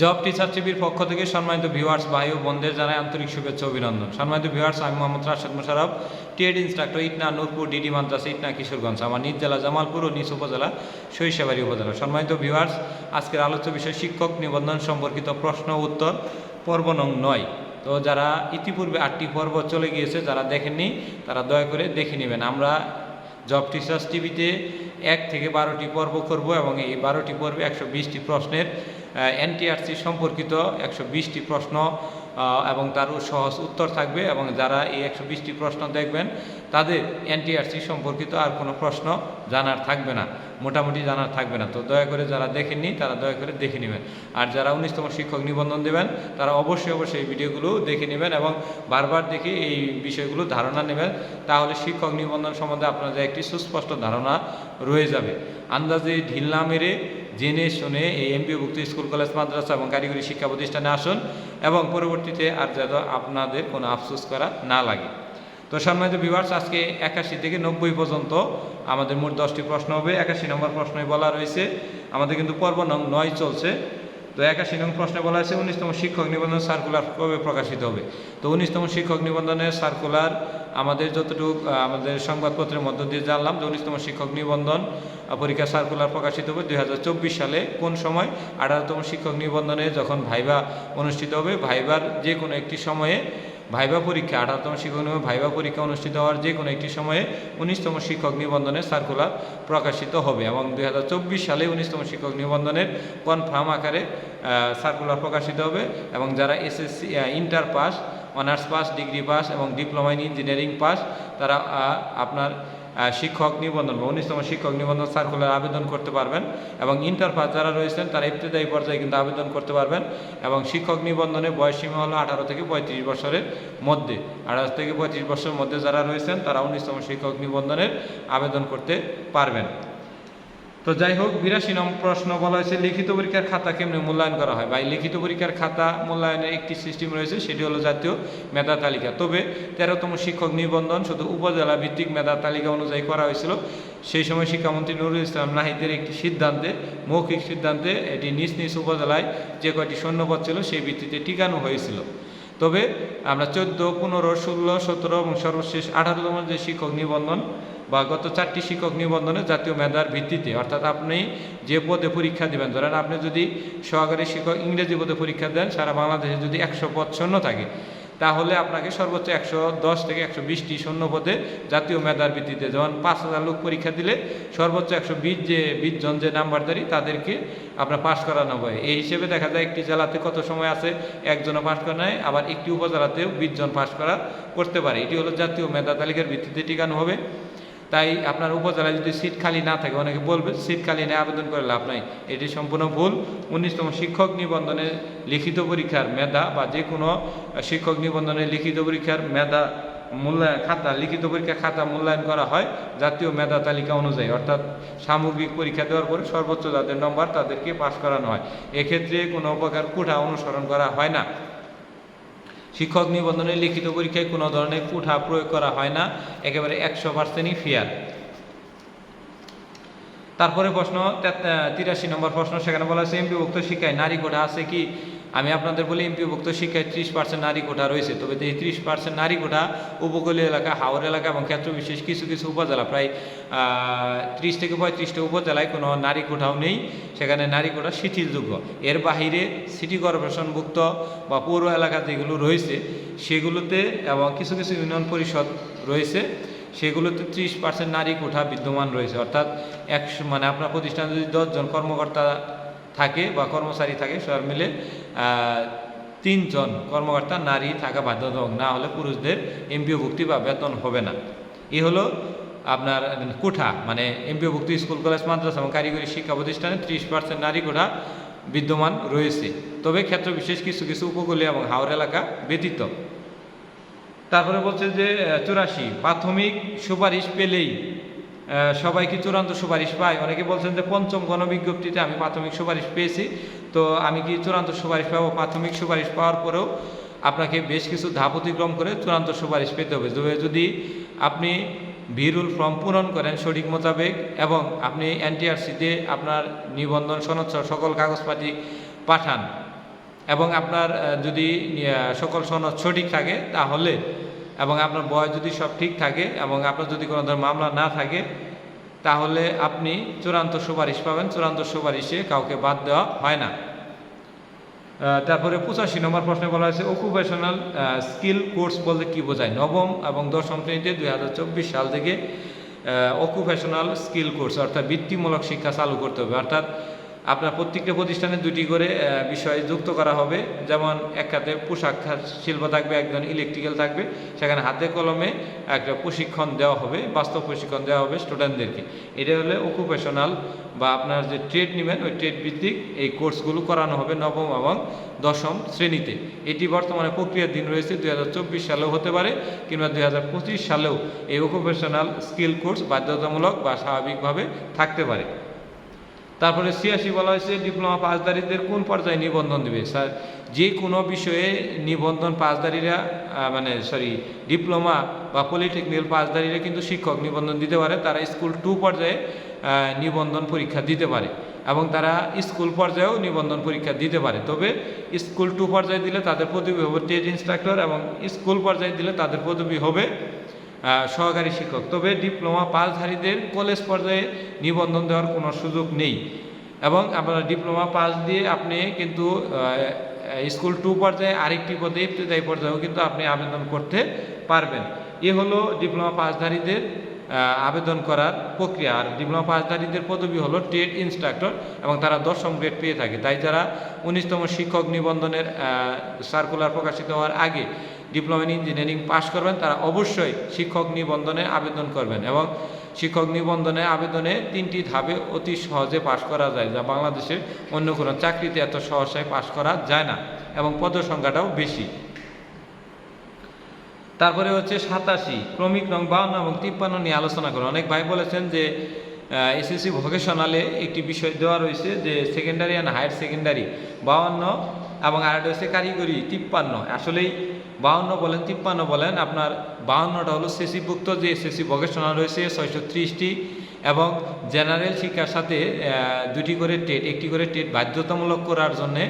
Job teacher টিভির পক্ষ থেকে সম্মানিত ভিউয়ার্স ভাই ও বোনদের জানাই আন্তরিক শুভেচ্ছা অভিনন্দন। সম্মানিত ভিউয়ার্স আমি মোহাম্মদ রাশেদ মোশারফ টিএড ইনস্ট্রাক্টর ইটনা, নূরপুর ডিডি মাদ্রাসা, ইটনা, কিশোরগঞ্জ, আমার নিজ জেলা জামালপুর ও নিজ উপজেলা সরিষাবাড়ি উপজেলা। সম্মানিত ভিউয়ার্স আজকের আলোচ্য বিষয় শিক্ষক নিবন্ধন সম্পর্কিত প্রশ্ন উত্তর পর্ব নং নয়। তো যারা ইতিপূর্বে আটটি পর্ব চলে গিয়েছে, যারা দেখেননি, তারা দয়া করে দেখে নেবেন। আমরা জব টিচার্স টিভিতে এক থেকে বারোটি পর্ব করব এবং এই বারোটি পর্বে একশো বিশটি প্রশ্নের এনটিআরসি সম্পর্কিত একশো বিশটি প্রশ্ন এবং তার সহজ উত্তর থাকবে, এবং যারা এই একশো বিশটি প্রশ্ন দেখবেন, তাদের এনটিআরসি সম্পর্কিত আর কোনো প্রশ্ন জানার থাকবে না, মোটামুটি জানার থাকবে না। তো দয়া করে যারা দেখেননি, তারা দয়া করে দেখে নেবেন। আর যারা উনিশতম শিক্ষক নিবন্ধন দেবেন, তারা অবশ্যই অবশ্যই এই ভিডিওগুলো দেখে নেবেন, এবং বারবার দেখে এই বিষয়গুলো ধারণা নেবেন, তাহলে শিক্ষক নিবন্ধন সম্বন্ধে আপনাদের একটি সুস্পষ্ট ধারণা রয়ে যাবে। আন্দাজে ঢিল না মেরে জেনে শুনে এই এমপিভুক্ত স্কুল, কলেজ, মাদ্রাসা এবং কারিগরি শিক্ষা প্রতিষ্ঠানে আসুন এবং পরবর্তীতে আর যাতে আপনাদের কোনো আফসোস করা না লাগে। তো সম্মানিত বিভার্স আজকে একাশি থেকে নব্বই পর্যন্ত আমাদের মোট দশটি প্রশ্ন হবে। একাশি নম্বর প্রশ্নই বলা রয়েছে, আমাদের কিন্তু পর্ব নয় চলছে। তো একাশি নং প্রশ্নে বলা আছে উনিশতম শিক্ষক নিবন্ধন সার্কুলার কবে প্রকাশিত হবে? তো উনিশতম শিক্ষক নিবন্ধনের সার্কুলার আমাদের যতটুকু আমাদের সংবাদপত্রের মধ্য দিয়ে জানলাম যে উনিশতম শিক্ষক নিবন্ধন পরীক্ষা সার্কুলার প্রকাশিত হবে দুই হাজার চব্বিশ সালে। কোন সময়? আঠারোতম শিক্ষক নিবন্ধনে যখন ভাইবা অনুষ্ঠিত হবে ভাইবার যে কোনো একটি সময়ে ভাইবা পরীক্ষা, আঠারোতম শিক্ষক ভাইবা পরীক্ষা অনুষ্ঠিত হওয়ার যে কোনো একটি সময়ে উনিশতম শিক্ষক নিবন্ধনের সার্কুলার প্রকাশিত হবে এবং দু হাজার চব্বিশ সালে উনিশতম শিক্ষক নিবন্ধনের কনফার্ম আকারে সার্কুলার প্রকাশিত হবে এবং যারা SSC inter pass honours pass degree pass এবং ডিপ্লোমা ইন ইঞ্জিনিয়ারিং পাস তারা আপনার শিক্ষক নিবন্ধন বা উনিশতম শিক্ষক নিবন্ধন সার্কুলার আবেদন করতে পারবেন এবং ইন্টার পাস যারা রয়েছেন তারা ইবতদায়ী পর্যায়ে কিন্তু আবেদন করতে পারবেন এবং শিক্ষক নিবন্ধনে বয়স সীমা হলো আঠারো থেকে পঁয়ত্রিশ বছরের মধ্যে। আঠারো থেকে পঁয়ত্রিশ বছরের মধ্যে যারা রয়েছেন তারা উনিশতম শিক্ষক নিবন্ধনের আবেদন করতে পারবেন। তো যাই হোক, বিরাশি নম্বর প্রশ্ন বলা হয়েছে, লিখিত পরীক্ষার খাতা কেমনে মূল্যায়ন করা হয়? বা এই লিখিত পরীক্ষার খাতা মূল্যায়নের একটি সিস্টেম রয়েছে, সেটি হলো জাতীয় মেধা তালিকা। তবে তেরোতম শিক্ষক নিবন্ধন শুধু উপজেলা ভিত্তিক মেধা তালিকা অনুযায়ী করা হয়েছিল। সেই সময় শিক্ষামন্ত্রী নুরুল ইসলাম নাহিদের একটি সিদ্ধান্তে, মৌখিক সিদ্ধান্তে এটি নিজ নিজ উপজেলায় যে কয়টি সৈন্যপদ ছিল, সেই ভিত্তিতে টিকানো হয়েছিল। তবে আমরা চোদ্দ, পনেরো, ষোলো, সতেরো এবং সর্বশেষ আঠারোতম যে শিক্ষক নিবন্ধন বা গত চারটি শিক্ষক নিবন্ধনে জাতীয় মেধার ভিত্তিতে, অর্থাৎ আপনি যে পদে পরীক্ষা দেবেন, ধরেন আপনি যদি সহকারী শিক্ষক ইংরেজি পদে পরীক্ষা দেন, সারা বাংলাদেশে যদি একশো পদ শূন্য থাকে, তাহলে আপনাকে সর্বোচ্চ একশো দশ থেকে একশো বিশটি শূন্য পদে জাতীয় মেধার ভিত্তিতে, যেমন পাঁচ হাজার লোক পরীক্ষা দিলে সর্বোচ্চ একশো বিশ যে, বিশ জন যে নাম্বারদারি, তাদেরকে আপনার পাশ করানো হয়। এই হিসেবে দেখা যায় একটি জেলাতে কত সময় আছে, একজনও পাশ করা নেয় আবার একটি উপজেলাতেও বিশ জন পাশ করা করতে পারে। এটি হলো জাতীয় মেধা তালিকার ভিত্তিতে টিকানো হবে। তাই আপনার উপজেলায় যদি সিট খালি না থাকে, অনেকে বলবে সিট খালি নেই, আবেদন করে লাভ নাই। এটি সম্পূর্ণ ভুল। উনিশতম শিক্ষক নিবন্ধনের লিখিত পরীক্ষার মেধা বা যে কোনো শিক্ষক নিবন্ধনের লিখিত পরীক্ষার মেধা মূল্যায়ন, খাতা, লিখিত পরীক্ষা খাতা মূল্যায়ন করা হয় জাতীয় মেধা তালিকা অনুযায়ী। অর্থাৎ সামগ্রিক পরীক্ষা দেওয়ার পরে সর্বোচ্চ যাদের নম্বর তাদেরকে পাশ করানো হয়। এক্ষেত্রে কোনো প্রকার কুঠা অনুসরণ করা হয় না। শিক্ষক নিবন্ধনের লিখিত পরীক্ষায় কোনো ধরনের কুঠা প্রয়োগ করা হয় না, একেবারে একশো পার্সেন্টই ফেয়ার তারপরে প্রশ্ন তিরাশি নম্বর প্রশ্ন, সেখানে বলা হয়েছে এমপিভুক্ত শিক্ষায় নারী কোঠা আছে কি? আমি আপনাদের বলি, এমপিভুক্ত শিক্ষায় ত্রিশ পার্সেন্ট নারী কোঠা রয়েছে। তবে এই ত্রিশ পার্সেন্ট নারী কোঠা উপকূলীয় এলাকা হাওড় এলাকা এবং ক্ষেত্র বিশেষ কিছু কিছু উপজেলা, প্রায় ত্রিশ থেকে পঁয়ত্রিশটা উপজেলায় কোনো নারী কোঠাও নেই। সেখানে নারী কোঠা শিথিলযোগ্য। এর বাহিরে সিটি কর্পোরেশনভুক্ত বা পৌর এলাকা যেগুলো রয়েছে, সেগুলোতে এবং কিছু কিছু ইউনিয়ন পরিষদ রয়েছে, সেগুলোতে ত্রিশ পার্সেন্ট নারী কোঠা বিদ্যমান রয়েছে। অর্থাৎ একশো মানে আপনার প্রতিষ্ঠানে যদি দশজন কর্মকর্তা থাকে বা কর্মচারী থাকে সবার মিলে তিনজন কর্মকর্তা, নারী থাকা বাধ্যতামূলক, না হলে পুরুষদের এমপিও ভুক্তি বা বেতন হবে না। এ হলো আপনার কোঠা মানে এমপিও ভুক্তি স্কুল, কলেজ, মাদ্রাসা এবং কারিগরি শিক্ষা প্রতিষ্ঠানে ত্রিশ পার্সেন্ট নারী কোঠা বিদ্যমান রয়েছে। তবে ক্ষেত্র বিশেষ কিছু কিছু উপকূলীয় এবং হাওড় এলাকা ব্যতীত। তারপরে বলছে যে চুরাশি, প্রাথমিক সুপারিশ পেলেই সবাই কি চূড়ান্ত সুপারিশ পায়। অনেকে বলছেন যে পঞ্চম গণবিজ্ঞপ্তিতে আমি প্রাথমিক সুপারিশ পেয়েছি। তো আমি কি চূড়ান্ত সুপারিশ পাবো? প্রাথমিক সুপারিশ পাওয়ার পরেও আপনাকে বেশ কিছু ধাপ অতিক্রম করে চূড়ান্ত সুপারিশ পেতে হবে। তবে যদি আপনি ভিরুল ফর্ম পূরণ করেন সঠিক মোতাবেক এবং আপনি এনটিআরসিতে আপনার নিবন্ধন সনদ সকল কাগজপাতি পাঠান এবং আপনার যদি সকল সনদ সঠিক থাকে তাহলে এবং আপনার বয়স যদি সব ঠিক থাকে এবং আপনার যদি কোনো ধরনের মামলা না থাকে তাহলে আপনি চূড়ান্ত সুপারিশ পাবেন, চূড়ান্ত সুপারিশে কাউকে বাদ দেওয়া হয় না। তারপরে পঁচাশি নম্বর প্রশ্নে বলা হয়েছে অকুপেশনাল স্কিল কোর্স বলতে কি বোঝায়? নবম এবং দশম শ্রেণীতে দুই হাজার চব্বিশ সাল থেকে অকুপেশনাল স্কিল কোর্স অর্থাৎ বৃত্তিমূলক শিক্ষা চালু করতে হবে। অর্থাৎ আপনার প্রত্যেকটা প্রতিষ্ঠানে দুটি করে বিষয় যুক্ত করা হবে। যেমন এক খাতে পোশাক শিল্প থাকবে, একজন ইলেকট্রিক্যাল থাকবে। সেখানে হাতে কলমে একটা প্রশিক্ষণ দেওয়া হবে, বাস্তব প্রশিক্ষণ দেওয়া হবে স্টুডেন্টদেরকে এটা হলে অকুপেশনাল বা আপনার যে ট্রেড নেবেন, ওই ট্রেড ভিত্তিক এই কোর্সগুলো করানো হবে নবম এবং দশম শ্রেণীতে। এটি বর্তমানে প্রক্রিয়ার দিন রয়েছে দু হাজার চব্বিশ সালেও হতে পারে কিংবা দু হাজার পঁচিশ সালেও এই অকুপেশনাল স্কিল কোর্স বাধ্যতামূলক বা স্বাভাবিকভাবে থাকতে পারে। তারপরে ছিয়াশি বলা হয়েছে ডিপ্লোমা পাসদারিদের কোন পর্যায়ে নিবন্ধন দেবে? স্যার, যে কোনো বিষয়ে নিবন্ধন পাসদারিরা মানে সরি ডিপ্লোমা বা পলিটেকনিক্যাল পাসদারিরা কিন্তু শিক্ষক নিবন্ধন দিতে পারে। তারা স্কুল টু পর্যায়ে নিবন্ধন পরীক্ষা দিতে পারে এবং তারা স্কুল পর্যায়েও নিবন্ধন পরীক্ষা দিতে পারে। তবে স্কুল টু পর্যায়ে দিলে তাদের পদবি হবে টেড ইনস্ট্রাক্টর এবং স্কুল পর্যায়ে দিলে তাদের পদবি হবে সহকারী শিক্ষক। তবে ডিপ্লোমা পাসধারীদের কলেজ পর্যায়ে নিবন্ধন দেওয়ার কোনো সুযোগ নেই। এবং আপনার ডিপ্লোমা পাস দিয়ে আপনি কিন্তু স্কুল টু পর্যায়ে আরেকটি পদে, ইফতেদায়ী পর্যায়েও কিন্তু আপনি আবেদন করতে পারবেন। এ হলো ডিপ্লোমা পাসধারীদের আবেদন করার প্রক্রিয়া। আর ডিপ্লোমা পাসধারীদের পদবি হলো ট্রেড ইনস্ট্রাক্টর এবং তারা দশম গ্রেড পেয়ে থাকে। তাই যারা উনিশতম শিক্ষক নিবন্ধনের সার্কুলার প্রকাশিত হওয়ার আগে ডিপ্লোমা ইন ইঞ্জিনিয়ারিং পাশ করবেন, তারা অবশ্যই শিক্ষক নিবন্ধনে আবেদন করবেন এবং শিক্ষক নিবন্ধনে আবেদনে তিনটি ধাপে অতি সহজে পাশ করা যায়, যা বাংলাদেশের অন্য কোনো চাকরিতে এত সহসায় পাশ করা যায় না এবং পদ সংখ্যাটাও বেশি। তারপরে হচ্ছে সাতাশি, ক্রমিক রং বাউন্ন এবং তিপ্পান্ন নিয়ে আলোচনা করুন অনেক ভাই বলেছেন যে এসএসসি ভোকেশনালে একটি বিষয় দেওয়া রয়েছে যে সেকেন্ডারি অ্যান্ড হায়ার সেকেন্ডারি বাউন্ন এবং আরেকটা হচ্ছে কারিগরি তিপ্পান্ন। আসলেই বাউন্ন বলেন, তিপ্পান্ন বলেন, আপনার বাউন্নটা হলো সেসিভুক্ত যে এসএসসি ভোকেশনাল রয়েছে, ছয়শো ত্রিশটি এবং জেনারেল শিক্ষার সাথে দুটি করে টেট, একটি করে টেট বাধ্যতামূলক করার জন্যে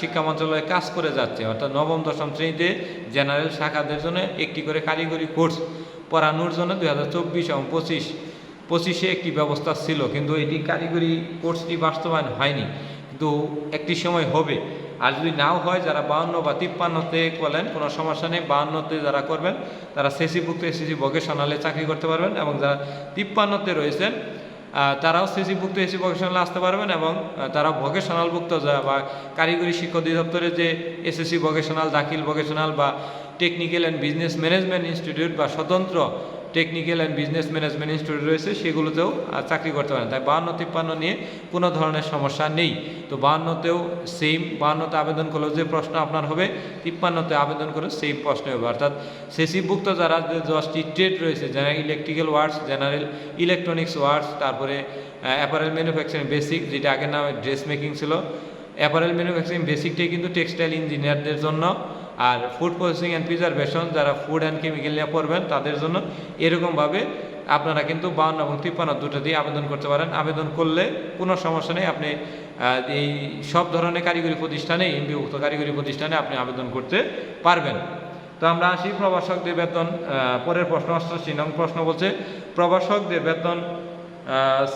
শিক্ষা মন্ত্রণালয় কাজ করে যাচ্ছে। অর্থাৎ নবম, দশম শ্রেণীতে জেনারেল শাখাদের জন্য একটি করে কারিগরি কোর্স পড়ানোর জন্য দুই হাজার চব্বিশ এবং পঁচিশ, পঁচিশে একটি ব্যবস্থা ছিল। কিন্তু এটি কারিগরি কোর্সটি বাস্তবায়ন হয়নি। কিন্তু একটি সময় হবে। আর যদি নাও হয়, যারা বাউন্ন বা তিপ্পান্নতে বলেন, কোনো সমস্যা নেই। বাউন্নতে যারা করবেন, তারা সেসিভুক্ত এসিসি ভোকেশনালে চাকরি করতে পারবেন এবং যারা তিপ্পান্নতে রয়েছেন তারাও সিসিভুক্ত এসি ভোকেশনালে আসতে পারবেন এবং তারা ভোকেশনালভুক্ত বা কারিগরি শিক্ষা অধিদপ্তরের যে এসএসসি ভোকেশনাল দাখিল ভোকেশনাল বা technical and business management institute বা স্বতন্ত্র technical and business management institute রয়েছে, সেগুলোতেও চাকরি করতে পারেন। তাই বাহান্ন তিপ্পান্ন নিয়ে কোনো ধরনের সমস্যা নেই। তো বাহান্নতেও সেম বাহান্নতে আবেদন করলেও যে প্রশ্ন আপনার হবে, তিপ্পান্নতে আবেদন করে সেম প্রশ্ন হবে। অর্থাৎ সেসিভুক্ত যারা, যে দশটি ট্রেড রয়েছে general electrical works general electronics works তারপরে অ্যাপারেল ম্যানুফ্যাকচারিং বেসিক যেটা আগের নামে ড্রেস মেকিং ছিল অ্যাপারেল ম্যানুফ্যাকচারিং বেসিকটাই কিন্তু টেক্সটাইল ইঞ্জিনিয়ারদের জন্য। আর ফুড প্রসেসিং অ্যান্ড প্রিজারভেশন যারা ফুড অ্যান্ড কেমিক্যাল নিয়ে পড়বেন, তাদের জন্য এরকমভাবে আপনারা কিন্তু বাউন্ন এবং তিপ্পান্ন দুটো দিয়ে আবেদন করতে পারেন। আবেদন করলে কোনো সমস্যা নেই, আপনি এই সব ধরনের কারিগরি প্রতিষ্ঠানে এমবিভুক্ত কারিগরি প্রতিষ্ঠানে আপনি আবেদন করতে পারবেন। তো আমরা আসি প্রবাসকদের বেতন পরের প্রশ্ন, অষ্টআশি নং প্রশ্ন বলছে প্রবাসকদের বেতন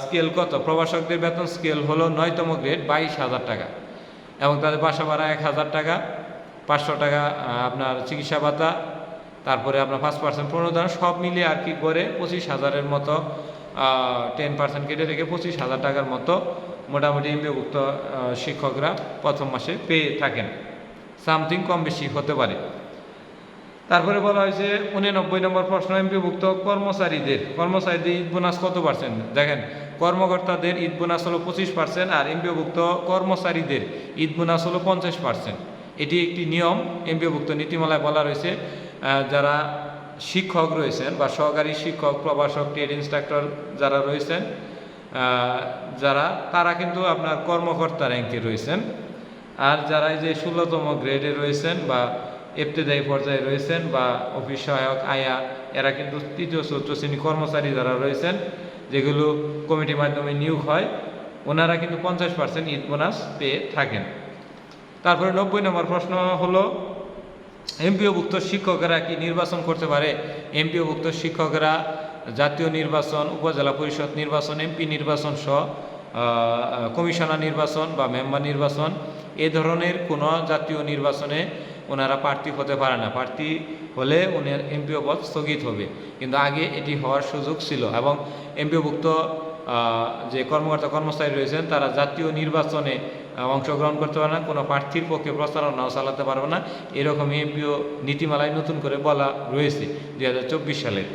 স্কেল কত? প্রবাসকদের বেতন স্কেল হলো নয়তম গ্রেড বাইশ হাজার টাকা এবং তাদের বাসা ভাড়া এক হাজার টাকা। পাঁচশো টাকা আপনার চিকিৎসা ভাতা, তারপরে আপনার পাঁচ পার্সেন্ট প্রণোদন সব মিলিয়ে আর কি করে পঁচিশ হাজারের মতো টেন পার্সেন্ট কেটে রেখে পঁচিশ হাজার টাকার মতো মোটামুটি এমবিভুক্ত শিক্ষকরা প্রথম মাসে পেয়ে থাকেন। সামথিং কম বেশি হতে পারে। তারপরে বলা হয়েছে, উননব্বই নম্বর প্রশ্ন এমপিভুক্ত কর্মচারীদের কর্মচারীদের ঈদ বোনাস কত পার্সেন্ট দেখেন, কর্মকর্তাদের ঈদ বোনাস হলো পঁচিশ পার্সেন্ট আর এমপিভুক্ত কর্মচারীদের ঈদ বোনাস হলো পঞ্চাশ পার্সেন্ট এটি একটি নিয়ম, এমপিভুক্ত নীতিমালায় বলা রয়েছে যারা শিক্ষক রয়েছেন বা সহকারী শিক্ষক, প্রভাষক, ট্রেড ইনস্ট্রাক্টর যারা রয়েছেন যারা, তারা কিন্তু আপনার কর্মকর্তা র্যাঙ্কে রয়েছেন। আর যারা এই যে ষোলোতম গ্রেডে রয়েছেন বা ইবতেদায়ী পর্যায়ে রয়েছেন বা অফিস সহায়ক, আয়া, এরা কিন্তু তৃতীয়, চতুর্থ শ্রেণি কর্মচারী যারা রয়েছেন, যেগুলো কমিটির মাধ্যমে নিয়োগ হয়, ওনারা কিন্তু পঞ্চাশ পার্সেন্ট ঈদ বোনাস পেয়ে থাকেন। তারপরে নব্বই নম্বর প্রশ্ন হলো, এমপিওভুক্ত শিক্ষকেরা কি নির্বাচন করতে পারে? এমপিওভুক্ত শিক্ষকেরা জাতীয় নির্বাচন, উপজেলা পরিষদ নির্বাচন, এমপি নির্বাচন সহ কমিশনার নির্বাচন বা মেম্বার নির্বাচন, এ ধরনের কোনো জাতীয় নির্বাচনে ওনারা প্রার্থী হতে পারে না। প্রার্থী হলে ওনার এমপিও পদ স্থগিত হবে। কিন্তু আগে এটি হওয়ার সুযোগ ছিল এবং এমপিওভুক্ত যে কর্মকর্তা কর্মচারী রয়েছেন, তারা জাতীয় নির্বাচনে অংশগ্রহণ করতে পারে না, কোনো প্রার্থীর পক্ষে প্রচারণাও চালাতে পারবে না। এরকম এমপিও নীতিমালায় নতুন করে বলা রয়েছে দু হাজার চব্বিশ সালের।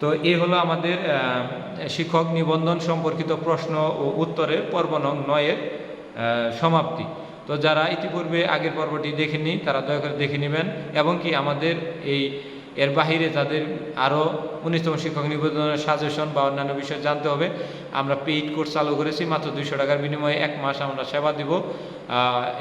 তো এই হলো আমাদের শিক্ষক নিবন্ধন সম্পর্কিত প্রশ্ন ও উত্তরের পর্ব নং নয়ের সমাপ্তি। তো যারা ইতিপূর্বে আগের পর্বটি দেখেনি তারা দয়া করে দেখে নেবেন এবং কি আমাদের এই এর বাহিরে তাদের আরও উনিশতম শিক্ষক নিবন্ধনের সাজেশন বা অন্যান্য বিষয় জানতে হবে। আমরা পেইড কোর্স চালু করেছি, মাত্র দুইশো টাকার বিনিময়ে এক মাস আমরা সেবা দিব।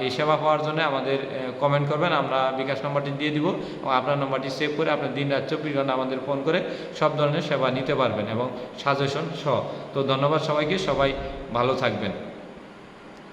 এই সেবা পাওয়ার জন্য আমাদের কমেন্ট করবেন, আমরা বিকাশ নম্বরটি দিয়ে দিব এবং আপনার নম্বরটি সেভ করে আপনার দিন রাত চব্বিশ ঘণ্টা আমাদের ফোন করে সব ধরনের সেবা নিতে পারবেন এবং সাজেশন সহ। তো ধন্যবাদ সবাইকে, সবাই ভালো থাকবেন।